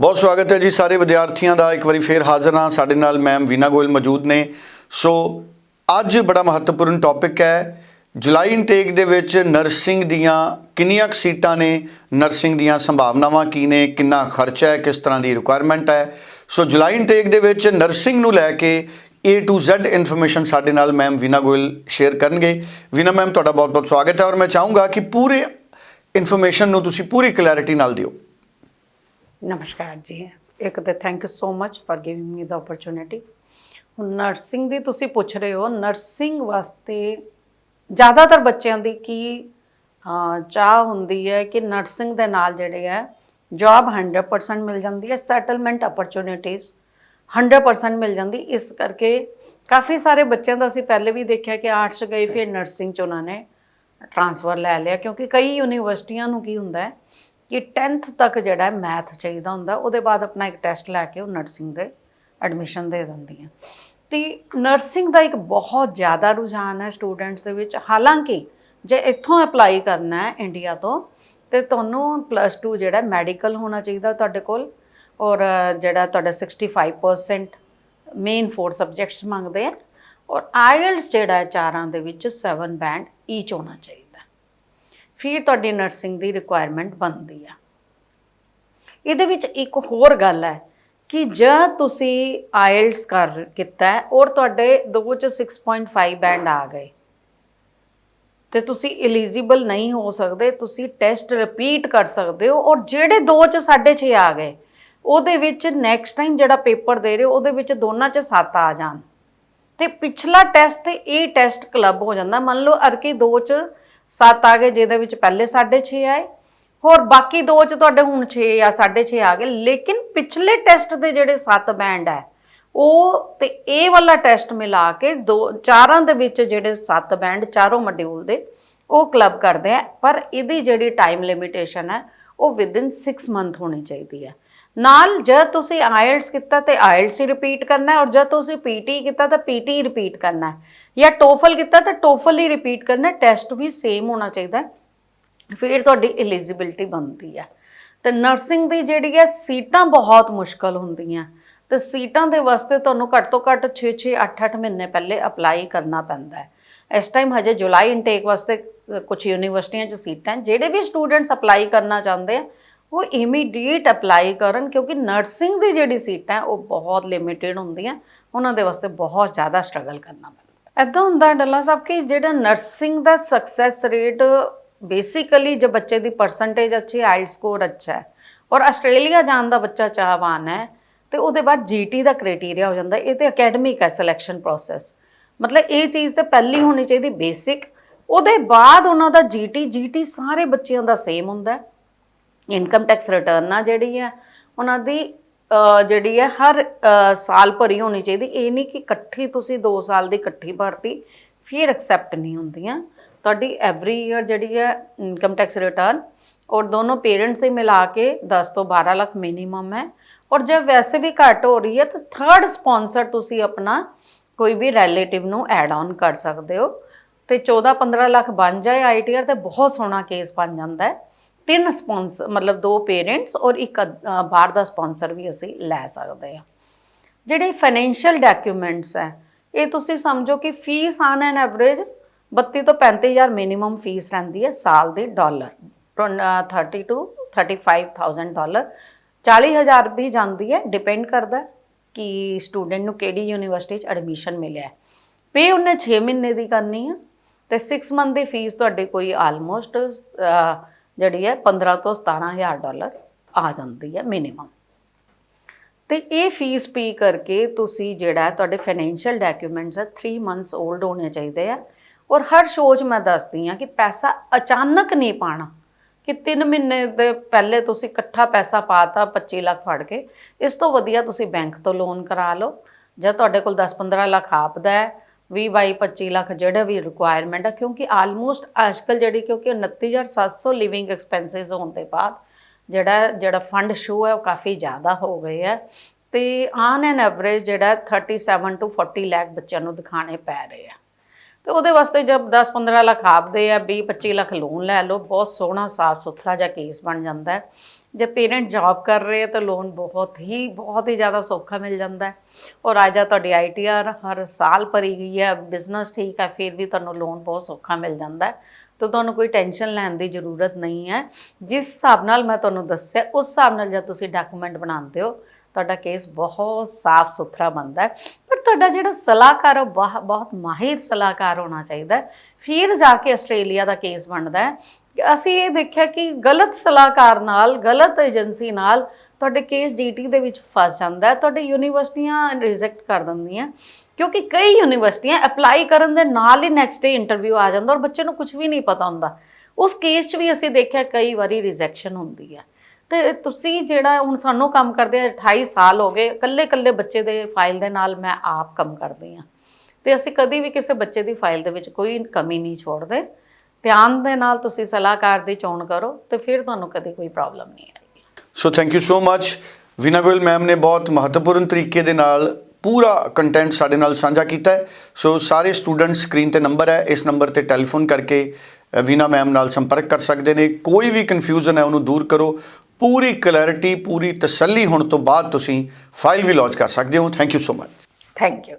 ਬਹੁਤ ਸਵਾਗਤ ਹੈ ਜੀ ਸਾਰੇ ਵਿਦਿਆਰਥੀਆਂ ਦਾ। ਇੱਕ ਵਾਰੀ ਫੇਰ ਹਾਜ਼ਰ ਹਾਂ। ਸਾਡੇ ਨਾਲ ਮੈਮ ਵੀਨਾ ਗੋਇਲ ਮੌਜੂਦ ਨੇ। ਸੋ, ਅੱਜ ਬੜਾ ਮਹੱਤਵਪੂਰਨ ਟੌਪਿਕ ਹੈ। ਜੁਲਾਈ ਇਨਟੇਕ ਦੇ ਵਿੱਚ ਨਰਸਿੰਗ ਦੀਆਂ ਕਿੰਨੀਆਂ ਕੁ ਸੀਟਾਂ ਨੇ? ਨਰਸਿੰਗ ਦੀਆਂ ਸੰਭਾਵਨਾਵਾਂ ਕੀ ਨੇ? ਕਿੰਨਾ ਖਰਚਾ ਹੈ? ਕਿਸ ਤਰ੍ਹਾਂ ਦੀ ਰਿਕੁਆਇਰਮੈਂਟ ਹੈ? ਸੋ, ਜੁਲਾਈ ਇਨਟੇਕ ਦੇ ਵਿੱਚ ਨਰਸਿੰਗ ਨੂੰ ਲੈ ਕੇ A to Z ਇਨਫੋਰਮੇਸ਼ਨ ਸਾਡੇ ਨਾਲ ਮੈਮ ਵੀਨਾ ਗੋਇਲ ਸ਼ੇਅਰ ਕਰਨਗੇ। ਵੀਨਾ ਮੈਮ, ਤੁਹਾਡਾ ਬਹੁਤ-ਬਹੁਤ ਸਵਾਗਤ ਹੈ ਔਰ ਮੈਂ ਚਾਹੂੰਗਾ ਕਿ ਪੂਰੇ ਇਨਫੋਰਮੇਸ਼ਨ ਨੂੰ ਤੁਸੀਂ ਪੂਰੀ ਕਲੈਰਿਟੀ ਨਾਲ ਦਿਓ। ਨਮਸਕਾਰ ਜੀ। ਇੱਕ ਤਾਂ thank you so much for giving me the opportunity ਹੁਣ ਨਰਸਿੰਗ ਦੀ ਤੁਸੀਂ ਪੁੱਛ ਰਹੇ ਹੋ ਨਰਸਿੰਗ ਵਾਸਤੇ ਜ਼ਿਆਦਾਤਰ ਬੱਚਿਆਂ ਦੀ ਕੀ ਚਾਹ ਹੁੰਦੀ ਹੈ ਕਿ ਨਰਸਿੰਗ ਦੇ ਨਾਲ ਜਿਹੜੇ ਹੈ ਜੌਬ 100% ਮਿਲ ਜਾਂਦੀ ਹੈ ਸੈਟਲਮੈਂਟ ਓਪਰਚ्युनिटीज 100% ਮਿਲ ਜਾਂਦੀ। ਇਸ ਕਰਕੇ ਕਾਫੀ ਸਾਰੇ ਬੱਚਿਆਂ ਦਾ ਅਸੀਂ ਪਹਿਲੇ ਵੀ ਦੇਖਿਆ ਕਿ ਆਰਟਸ ਗਏ, ਫਿਰ ਨਰਸਿੰਗ ਚ ਉਹਨਾਂ ਨੇ ਟ੍ਰਾਂਸਫਰ ਲੈ ਲਿਆ, ਕਿਉਂਕਿ ਕਈ ਯੂਨੀਵਰਸਿਟੀਆਂ ਨੂੰ ਕੀ ਹੁੰਦਾ ਹੈ ਕਿ 10th ਤੱਕ ਜਿਹੜਾ ਮੈਥ ਚਾਹੀਦਾ ਹੁੰਦਾ, ਉਹਦੇ ਬਾਅਦ ਆਪਣਾ ਇੱਕ ਟੈਸਟ ਲੈ ਕੇ ਉਹ ਨਰਸਿੰਗ ਦੇ ਐਡਮਿਸ਼ਨ ਦੇ ਦਿੰਦੀਆਂ। ਤੇ ਨਰਸਿੰਗ ਦਾ ਇੱਕ ਬਹੁਤ ਜ਼ਿਆਦਾ ਰੁਝਾਨ ਹੈ ਸਟੂਡੈਂਟਸ ਦੇ ਵਿੱਚ। ਹਾਲਾਂਕਿ ਜੇ ਇੱਥੋਂ ਅਪਲਾਈ ਕਰਨਾ ਹੈ ਇੰਡੀਆ ਤੋਂ, ਤੇ ਤੁਹਾਨੂੰ ਪਲੱਸ 2 ਜਿਹੜਾ ਮੈਡੀਕਲ ਹੋਣਾ ਚਾਹੀਦਾ ਤੁਹਾਡੇ ਕੋਲ, ਔਰ ਜਿਹੜਾ ਤੁਹਾਡਾ 65% ਮੇਨ ਫੋਰ ਸਬਜੈਕਟਸ ਮੰਗਦੇ ਆ, ਔਰ ਆਇਲਟਸ ਜਿਹੜਾ ਚਾਰਾਂ ਦੇ ਵਿੱਚ 7 ਬੈਂਡ ਈਚ ਹੋਣਾ ਚਾਹੀਦਾ। ਫਿਰ ਤੁਹਾਡੀ ਨਰਸਿੰਗ ਦੀ ਰਿਕੁਆਇਰਮੈਂਟ ਬਣਦੀ ਆ। ਇਹਦੇ ਵਿੱਚ ਇੱਕ ਹੋਰ ਗੱਲ ਹੈ ਕਿ ਜਦ ਤੁਸੀਂ ਆਇਲਟਸ ਕਰ ਕੀਤਾ ਔਰ ਤੁਹਾਡੇ ਦੋ ਚ 6.5 ਬੈਂਡ ਆ ਗਏ। ਤੇ ਤੁਸੀਂ ਐਲੀਜੀਬਲ ਨਹੀਂ ਹੋ ਸਕਦੇ, ਤੁਸੀਂ ਟੈਸਟ ਰਿਪੀਟ ਕਰ ਸਕਦੇ ਹੋ ਔਰ ਜਿਹੜੇ ਦੋ ਚ 6.5 ਆ ਗਏ, ਉਹਦੇ ਵਿੱਚ ਨੈਕਸਟ ਟਾਈਮ ਜਿਹੜਾ ਪੇਪਰ ਦੇ ਰਹੇ ਹੋ, ਉਹਦੇ ਵਿੱਚ ਦੋਨਾਂ ਚ 7 ਆ ਜਾਣ। ਤੇ ਪਿਛਲਾ ਟੈਸਟ ਤੇ ਇਹ ਟੈਸਟ ਕਲੱਬ ਹੋ ਜਾਂਦਾ। ਮੰਨ ਲਓ ਅਰਕੀ 2 ਚ 7 ਆ ਗਏ, ਜਿਹਦੇ ਵਿੱਚ ਪਹਿਲੇ 6.5 ਆਏ। ਹੋਰ ਬਾਕੀ ਦੋ ਚ ਤੁਹਾਡੇ ਹੁਣ 6 ਜਾਂ 6.5 ਆ ਗਏ। ਲੇਕਿਨ ਪਿਛਲੇ ਟੈਸਟ ਦੇ ਜਿਹੜੇ 7 ਬੈਂਡ ਹੈ ਉਹ ਤੇ ਇਹ ਵਾਲਾ ਟੈਸਟ ਮਿਲਾ ਕੇ ਦੋ, ਚਾਰਾਂ ਦੇ ਵਿੱਚ ਜਿਹੜੇ 7 ਬੈਂਡ ਚਾਰੋਂ ਮੋਡਿਊਲ ਦੇ, ਉਹ ਕਲੱਬ ਕਰਦੇ ਆ। ਪਰ ਇਹਦੀ ਜਿਹੜੀ ਟਾਈਮ ਲਿਮਿਟੇਸ਼ਨ ਹੈ, ਉਹ ਵਿਦਿਨ 6 ਮੰਥ ਹੋਣੀ ਚਾਹੀਦੀ ਹੈ। ਨਾਲ ਜਦ ਤੁਸੀਂ ਆਇਲਟਸ ਕੀਤਾ ਤੇ ਆਇਲਟਸ ਹੀ ਰਿਪੀਟ ਕਰਨਾ ਹੈ ਔਰ ਜਦ ਤੁਸੀਂ ਪੀਟੀ ਕੀਤਾ ਤਾਂ ਪੀਟੀ ਰਿਪੀਟ ਕਰਨਾ ਹੈ। ਜਾਂ ਟੋਫਲ ਕੀਤਾ ਤਾਂ ਟੋਫਲ ਹੀ ਰਿਪੀਟ ਕਰਨਾ ਟੈਸਟ ਵੀ ਸੇਮ ਹੋਣਾ ਚਾਹੀਦਾ ਫਿਰ ਤੁਹਾਡੀ ਐਲੀਜੀਬਿਲਟੀ ਬਣਦੀ ਹੈ। ਤੇ ਨਰਸਿੰਗ ਦੀ ਜਿਹੜੀ ਹੈ, ਸੀਟਾਂ ਬਹੁਤ ਮੁਸ਼ਕਲ ਹੁੰਦੀਆਂ। ਤੇ ਸੀਟਾਂ ਦੇ ਵਾਸਤੇ ਤੁਹਾਨੂੰ ਘੱਟ ਤੋਂ ਘੱਟ 6-6 8-8 ਮਹੀਨੇ ਪਹਿਲੇ ਅਪਲਾਈ ਕਰਨਾ ਪੈਂਦਾ ਹੈ। ਇਸ ਟਾਈਮ ਹਜੇ ਜੁਲਾਈ ਇਨਟੇਕ ਵਾਸਤੇ ਕੁਝ ਯੂਨੀਵਰਸਿਟੀਆਂ 'ਚ ਸੀਟਾਂ ਜਿਹੜੇ ਵੀ ਸਟੂਡੈਂਟਸ ਅਪਲਾਈ ਕਰਨਾ ਚਾਹੁੰਦੇ ਆ ਉਹ ਇਮੀਡੀਏਟ ਅਪਲਾਈ ਕਰਨ ਕਿਉਂਕਿ ਨਰਸਿੰਗ ਦੀ ਜਿਹੜੀ ਸੀਟਾਂ ਹੈ, ਉਹ ਬਹੁਤ ਲਿਮਿਟਿਡ ਹੁੰਦੀਆਂ। ਉਹਨਾਂ ਦੇ ਵਾਸਤੇ ਬਹੁਤ ਜ਼ਿਆਦਾ ਸਟਰਗਲ ਕਰਨਾ ਪੈਂਦਾ। ਐਦਾਂ ਹੁੰਦਾ ਡੱਲਾ ਸਾਹਿਬ ਕਿ ਜਿਹੜਾ ਨਰਸਿੰਗ ਦਾ ਸਕਸੈਸ ਰੇਟ ਬੇਸਿਕਲੀ ਜੇ ਬੱਚੇ ਦੀ ਪਰਸੈਂਟੇਜ ਅੱਛੀ ਆਈਲ ਸਕੋਰ ਅੱਛਾ ਹੈ, ਔਰ ਆਸਟ੍ਰੇਲੀਆ ਜਾਣ ਦਾ ਬੱਚਾ ਚਾਹਵਾਨ ਹੈ, ਤੇ ਉਹਦੇ ਬਾਅਦ ਜੀਟੀ ਦਾ ਕ੍ਰਾਈਟੇਰੀਆ ਹੋ ਜਾਂਦਾ। ਇਹ ਤੇ ਅਕੈਡਮਿਕ ਹੈ ਸਿਲੈਕਸ਼ਨ ਪ੍ਰੋਸੈਸ ਮਤਲਬ ਇਹ ਚੀਜ਼ ਤੇ ਪਹਿਲੀ ਹੋਣੀ ਚਾਹੀਦੀ ਬੇਸਿਕ ਉਹਦੇ ਬਾਅਦ ਉਹਨਾਂ ਦਾ ਜੀਟੀ ਜੀਟੀ ਸਾਰੇ ਬੱਚਿਆਂ ਦਾ ਸੇਮ ਹੁੰਦਾ ਹੈ। ਇਨਕਮ ਟੈਕਸ ਰਿਟਰਨ ਆ ਜਿਹੜੀ ਹੈ ਉਹਨਾਂ ਦੀ ਜਿਹੜੀ ਹੈ ਹਰ ਸਾਲ ਭਰੀ ਹੋਣੀ ਚਾਹੀਦੀ। ਇਹ ਨਹੀਂ ਕਿ ਇਕੱਠੀ ਤੁਸੀਂ 2 ਸਾਲ ਦੀ ਇਕੱਠੀ ਭਰਤੀ ਫਿਰ ਐਕਸੈਪਟ ਨਹੀਂ ਹੁੰਦੀਆਂ। ਤੁਹਾਡੀ ਐਵਰੀ ਈਅਰ ਜਿਹੜੀ ਹੈ ਇਨਕਮ ਟੈਕਸ ਰਿਟਰਨ, ਔਰ ਦੋਨੋਂ ਪੇਰੈਂਟਸ ਹੀ ਮਿਲਾ ਕੇ 10 ਤੋਂ 12 ਲੱਖ ਮਿਨੀਮਮ ਹੈ। ਔਰ ਜੇ ਵੈਸੇ ਵੀ ਘੱਟ ਹੋ ਰਹੀ ਹੈ, ਤਾਂ ਥਰਡ ਸਪਾਂਸਰ ਤੁਸੀਂ ਆਪਣਾ ਕੋਈ ਵੀ ਰਿਲੇਟਿਵ ਨੂੰ ਐਡ ਆਨ ਕਰ ਸਕਦੇ ਹੋ। ਤੇ 14 15 ਲੱਖ ਬਣ ਜਾਏ ਆਈਟੀਆਰ ਤੇ ਬਹੁਤ ਸੋਹਣਾ ਕੇਸ ਬਣ ਜਾਂਦਾ ਹੈ। ਤਿੰਨ ਸਪਾਂਸਰ ਮਤਲਬ ਦੋ ਪੇਰੈਂਟਸ ਔਰ ਇੱਕ ਬਾਹਰ ਦਾ ਸਪਾਂਸਰ ਵੀ ਅਸੀਂ ਲੈ ਸਕਦੇ ਹਾਂ। ਜਿਹੜੇ ਫਾਈਨੈਂਸ਼ੀਅਲ ਡਾਕੂਮੈਂਟਸ ਹੈ, ਇਹ ਤੁਸੀਂ ਸਮਝੋ ਕਿ ਫੀਸ ਆਨ ਐਨ ਐਵਰੇਜ 32 ਤੋਂ 35000 ਮਿਨੀਮਮ ਫੀਸ ਰਹਿੰਦੀ ਹੈ ਸਾਲ ਦੀ ਡਾਲਰ 30 ਟੂ 35000 ਡਾਲਰ 40000 ਵੀ ਜਾਂਦੀ ਹੈ ਡਿਪੈਂਡ ਕਰਦਾ ਕਿ ਸਟੂਡੈਂਟ ਨੂੰ ਕਿਹੜੀ ਯੂਨੀਵਰਸਿਟੀ 'ਚ ਐਡਮਿਸ਼ਨ ਮਿਲਿਆ ਪੇ ਉਹਨੇ 6 ਮਹੀਨੇ ਦੀ ਕਰਨੀ ਹੈ ਤੇ 6 ਮੰਥ ਦੀ ਫੀਸ ਤੁਹਾਡੇ ਕੋਈ ਆਲਮੋਸਟ ਜਿਹੜੀ ਹੈ 15 ਤੋਂ 17000 ਡਾਲਰ ਆ ਜਾਂਦੀ ਹੈ ਮਿਨੀਮਮ ਤੇ ਇਹ ਫੀਸ ਪੇ ਕਰਕੇ ਤੁਸੀਂ ਜਿਹੜਾ ਤੁਹਾਡੇ ਫਾਈਨੈਂਸ਼ੀਅਲ ਡਾਕੂਮੈਂਟਸ ਆ 3 ਮੰਥਸ 올ਡ ਹੋਣੇ ਚਾਹੀਦੇ ਆ। ਔਰ ਹਰ ਸ਼ੋਅ ਮੈਂ ਦੱਸਦੀ ਆ ਕਿ ਪੈਸਾ ਅਚਾਨਕ ਨਹੀਂ ਪਾਣਾ, ਕਿ 3 ਮਹੀਨੇ ਦੇ ਪਹਿਲੇ ਤੁਸੀਂ ਇਕੱਠਾ ਪੈਸਾ ਪਾਤਾ 25 ਲੱਖ ਫੜ ਕੇ, ਇਸ ਤੋਂ ਵਧੀਆ ਤੁਸੀਂ ਬੈਂਕ ਤੋਂ ਲੋਨ ਕਰਾ ਲਓ। ਜਾਂ ਤੁਹਾਡੇ ਕੋਲ 10-15 ਲੱਖ ਆਪਦਾ ਹੈ 20 ਬਾਈ 25 ਲੱਖ ਜਿਹੜਾ ਵੀ ਰਿਕੁਆਇਰਮੈਂਟ ਆ, ਕਿਉਂਕਿ ਆਲਮੋਸਟ ਅੱਜਕੱਲ ਜਿਹੜੀ, ਕਿਉਂਕਿ 29700 ਲਿਵਿੰਗ ਐਕਸਪੈਂਸਸ ਹੋਣ ਦੇ ਬਾਅਦ ਜਿਹੜਾ ਜਿਹੜਾ ਫੰਡ ਸ਼ੋ ਹੈ, ਉਹ ਕਾਫੀ ਜ਼ਿਆਦਾ ਹੋ ਗਏ ਹੈ ਤੇ ਆਨ ਐਨ ਐਵਰੇਜ ਜਿਹੜਾ 37 ਟੂ 40 ਲੱਖ ਬੱਚਿਆਂ ਨੂੰ ਦਿਖਾਣੇ ਪੈ ਰਹੇ ਆ। ਤੇ ਉਹਦੇ ਵਾਸਤੇ ਜਦ 10-15 ਲੱਖ ਆਪਦੇ ਆ 20-25 ਲੱਖ ਲੋਨ ਲੈ ਲਓ, ਬਹੁਤ ਸੋਹਣਾ ਸਾਫ਼ ਸੁਥਰਾ ਜਿਹਾ ਕੇਸ ਬਣ ਜਾਂਦਾ ਹੈ। ਜੇ ਪੇਰੈਂਟ ਜੌਬ ਕਰ ਰਹੇ ਆ ਤਾਂ ਲੋਨ ਬਹੁਤ ਹੀ ਬਹੁਤ ਹੀ ਜ਼ਿਆਦਾ ਸੌਖਾ ਮਿਲ ਜਾਂਦਾ ਹੈ ਔਰ ਆਜਾ ਤੁਹਾਡੀ ਆਈਟੀਆਰ ਹਰ ਸਾਲ ਭਰੀ ਗਈ ਹੈ ਬਿਜ਼ਨਸ ਠੀਕ ਹੈ ਫਿਰ ਵੀ ਤੁਹਾਨੂੰ ਲੋਨ ਬਹੁਤ ਸੌਖਾ ਮਿਲ ਜਾਂਦਾ ਹੈ ਤਾਂ ਤੁਹਾਨੂੰ ਕੋਈ ਟੈਨਸ਼ਨ ਲੈਣ ਦੀ ਜ਼ਰੂਰਤ ਨਹੀਂ ਹੈ ਜਿਸ ਹਿਸਾਬ ਨਾਲ ਮੈਂ ਤੁਹਾਨੂੰ ਦੱਸਿਆ ਉਸ ਹਿਸਾਬ ਨਾਲ ਜਦ ਤੁਸੀਂ ਡਾਕੂਮੈਂਟ ਬਣਾਉਂਦੇ ਹੋ ਤੁਹਾਡਾ ਕੇਸ ਬਹੁਤ ਸਾਫ਼ ਸੁਥਰਾ ਬਣਦਾ ਹੈ ਪਰ ਤੁਹਾਡਾ ਜਿਹੜਾ ਸਲਾਹਕਾਰ ਉਹ ਬਾਹ- ਬਹੁਤ ਮਾਹਿਰ ਸਲਾਹਕਾਰ ਹੋਣਾ ਚਾਹੀਦਾ ਫਿਰ ਜਾ ਕੇ ਆਸਟ੍ਰੇਲੀਆ ਦਾ ਕੇਸ ਬਣਦਾ ਹੈ ਅਸੀਂ ਇਹ ਦੇਖਿਆ ਕਿ ਗਲਤ ਸਲਾਹਕਾਰ ਨਾਲ, ਗਲਤ ਏਜੰਸੀ ਨਾਲ ਤੁਹਾਡੇ ਕੇਸ ਡੀਟੀ ਦੇ ਵਿੱਚ ਫਸ ਜਾਂਦਾ ਹੈ, ਤੁਹਾਡੇ ਯੂਨੀਵਰਸਿਟੀਆਂ ਰਿਜੈਕਟ ਕਰ ਦਿੰਦੀਆਂ ਕਿਉਂਕਿ ਕਈ ਯੂਨੀਵਰਸਿਟੀਆਂ ਅਪਲਾਈ ਕਰਨ ਦੇ ਨਾਲ ਹੀ ਨੈਕਸਟ ਡੇ ਇੰਟਰਵਿਊ ਆ ਜਾਂਦਾ ਔਰ ਬੱਚੇ ਨੂੰ ਕੁਝ ਵੀ ਨਹੀਂ ਪਤਾ ਹੁੰਦਾ। ਉਸ ਕੇਸ 'ਚ ਵੀ ਅਸੀਂ ਦੇਖਿਆ ਕਈ ਵਾਰੀ ਰਿਜੈਕਸ਼ਨ ਹੁੰਦੀ ਹੈ। ਤੇ ਤੁਸੀਂ ਜਿਹੜਾ ਹੁਣ ਸਾਨੂੰ ਕੰਮ ਕਰਦੇ 28 ਸਾਲ ਹੋ ਗਏ ਇਕੱਲੇ ਇਕੱਲੇ ਬੱਚੇ ਦੇ ਫਾਈਲ ਦੇ ਨਾਲ ਮੈਂ ਆਪ ਕੰਮ ਕਰਦੀ ਹਾਂ। ਤੇ ਅਸੀਂ ਕਦੀ ਵੀ ਕਿਸੇ ਬੱਚੇ ਦੀ ਫਾਈਲ ਦੇ ਵਿੱਚ ਕੋਈ ਕਮੀ ਨਹੀਂ ਛੋੜਦੇ। ਧਿਆਨ ਦੇ ਨਾਲ ਤੁਸੀਂ ਸਲਾਹਕਾਰ ਦੀ ਚੋਣ ਕਰੋ ਤੇ ਫਿਰ ਤੁਹਾਨੂੰ ਕਦੇ ਕੋਈ ਪ੍ਰੋਬਲਮ ਨਹੀਂ ਆਏਗੀ। So thank you so much Veena Goyal ma'am ਨੇ ਬਹੁਤ ਮਹੱਤਵਪੂਰਨ ਤਰੀਕੇ ਦੇ ਨਾਲ ਪੂਰਾ ਕੰਟੈਂਟ ਸਾਡੇ ਨਾਲ ਸਾਂਝਾ ਕੀਤਾ ਹੈ। ਸੋ ਸਾਰੇ ਸਟੂਡੈਂਟ ਸਕਰੀਨ ਤੇ ਨੰਬਰ ਹੈ। ਇਸ ਨੰਬਰ ਤੇ ਟੈਲੀਫੋਨ ਕਰਕੇ ਵੀਨਾ ਮੈਮ ਨਾਲ ਸੰਪਰਕ ਕਰ ਸਕਦੇ ਨੇ। ਕੋਈ ਵੀ ਕਨਫਿਊਜ਼ਨ ਹੈ ਉਹਨੂੰ ਦੂਰ ਕਰੋ। ਪੂਰੀ ਕਲੈਰਿਟੀ ਪੂਰੀ ਤਸੱਲੀ ਹੋਣ ਤੋਂ ਬਾਅਦ ਤੁਸੀਂ ਫਾਈਲ ਵੀ ਲੌਂਚ ਕਰ ਸਕਦੇ ਹੋ। Thank you so much thank you